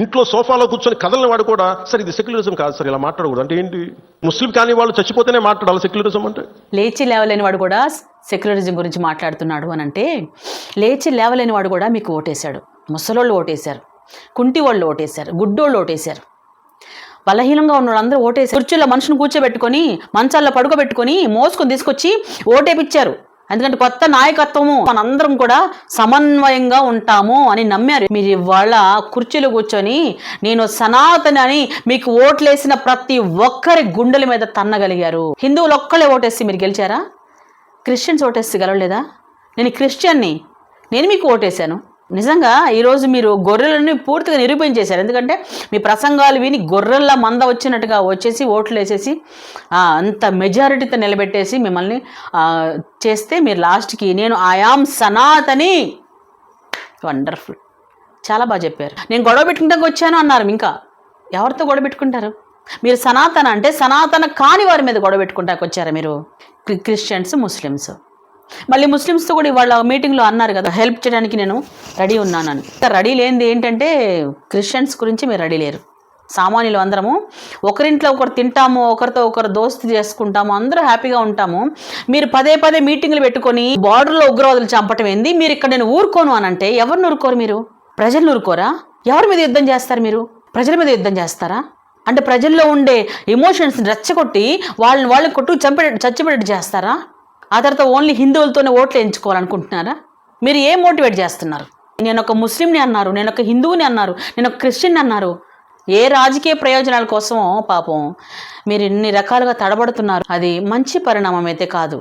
ఇంట్లో సోఫాలో కూర్చొని కదలని వాడు కూడా సార్ ఇది సెక్యులరిజం కాదు సార్ ఇలా మాట్లాడకూడదు. అంటే ఏంటి? ముస్లిం కాని వాళ్ళు చచ్చిపోతేనే మాట్లాడాలి సెక్యులరిజం అంటే? లేచి లేవలేని వాడు కూడా సెక్యులరిజం గురించి మాట్లాడుతున్నాడు అని అంటే లేచి లేవలేని వాడు కూడా మీకు ఓటేశాడు. ముసలోళ్ళు ఓటేశారు. కుంటి వాళ్ళు ఓటేశారు. గుడ్డోళ్ళు ఓటేశారు. బలహీనంగా ఉన్న వాళ్ళందరూ ఓటేశారు. కుర్చీలో మనుషుని కూర్చోబెట్టుకొని మంచాల్లో పడుకోబెట్టుకొని మోసుకొని తీసుకొచ్చి ఓటేపిచ్చారు. ఎందుకంటే కొత్త నాయకత్వము మనందరం కూడా సమన్వయంగా ఉంటాము అని నమ్మారు. మీరు ఇవాళ కుర్చీలో కూర్చొని నేను సనాతని అని మీకు ఓట్లేసిన ప్రతి ఒక్కరి గుండెల మీద తన్నగలిగారు. హిందువులు ఒక్కళ్ళే ఓటేసి మీరు గెలిచారా? క్రిస్టియన్స్ ఓటేసి గెలవలేదా? నేను క్రిస్టియన్ని నేను మీకు ఓటేశాను నిజంగా ఈరోజు మీరు గొర్రెలని పూర్తిగా నిరూపించేశారు. ఎందుకంటే మీ ప్రసంగాలు విని గొర్రెల మంద వచ్చినట్టుగా వచ్చేసి ఓట్లు వేసేసి అంత మెజారిటీతో నిలబెట్టేసి మిమ్మల్ని చేస్తే మీరు లాస్ట్కి నేను ఆయామ్ సనాతని. వండర్ఫుల్. చాలా బాగా చెప్పారు. నేను గొడవ పెట్టుకుంటానికి వచ్చాను అన్నారు ఇంకా. ఎవరితో గొడవ పెట్టుకుంటారు? మీరు సనాతన అంటే సనాతన కాని వారి మీద గొడవ పెట్టుకుంటానికి వచ్చారా మీరు? Christians Muslims. మళ్ళీ ముస్లిమ్స్తో కూడా ఇవాళ మీటింగ్లో అన్నారు కదా హెల్ప్ చేయడానికి నేను రెడీ ఉన్నానని. రెడీ లేనిది ఏంటంటే క్రిస్టియన్స్ గురించి మీరు రెడీ లేరు. సామాన్యులు అందరము ఒకరింట్లో ఒకరు తింటాము ఒకరితో ఒకరు దోస్తు చేసుకుంటాము అందరూ హ్యాపీగా ఉంటాము. మీరు పదే పదే మీటింగ్లు పెట్టుకొని బార్డర్లో ఉగ్రవాదులు చంపటం ఏంది? మీరు ఇక్కడ నేను ఊరుకోను అని అంటే ఎవరిని ఊరుకోరు మీరు? ప్రజలను ఊరుకోరా ఎవరి మీద యుద్ధం చేస్తారు మీరు? ప్రజల మీద యుద్ధం చేస్తారా? అంటే ప్రజల్లో ఉండే ఎమోషన్స్ రెచ్చగొట్టి వాళ్ళని వాళ్ళని కొట్టు చంపేటట్టు చచ్చిపెట్టట్టు చేస్తారా? ఆ తర్వాత ఓన్లీ హిందువులతోనే ఓట్లు ఎంచుకోవాలనుకుంటున్నారా? మీరు ఏం మోటివేట్ చేస్తున్నారు? నేను ఒక ముస్లింని అన్నారు నేను ఒక హిందువుని అన్నారు నేను ఒక క్రిస్టియన్ అన్నారు. ఏ రాజకీయ ప్రయోజనాల కోసమో పాపం మీరు ఇన్ని రకాలుగా తడబడుతున్నారు. అది మంచి పరిణామం అయితే కాదు.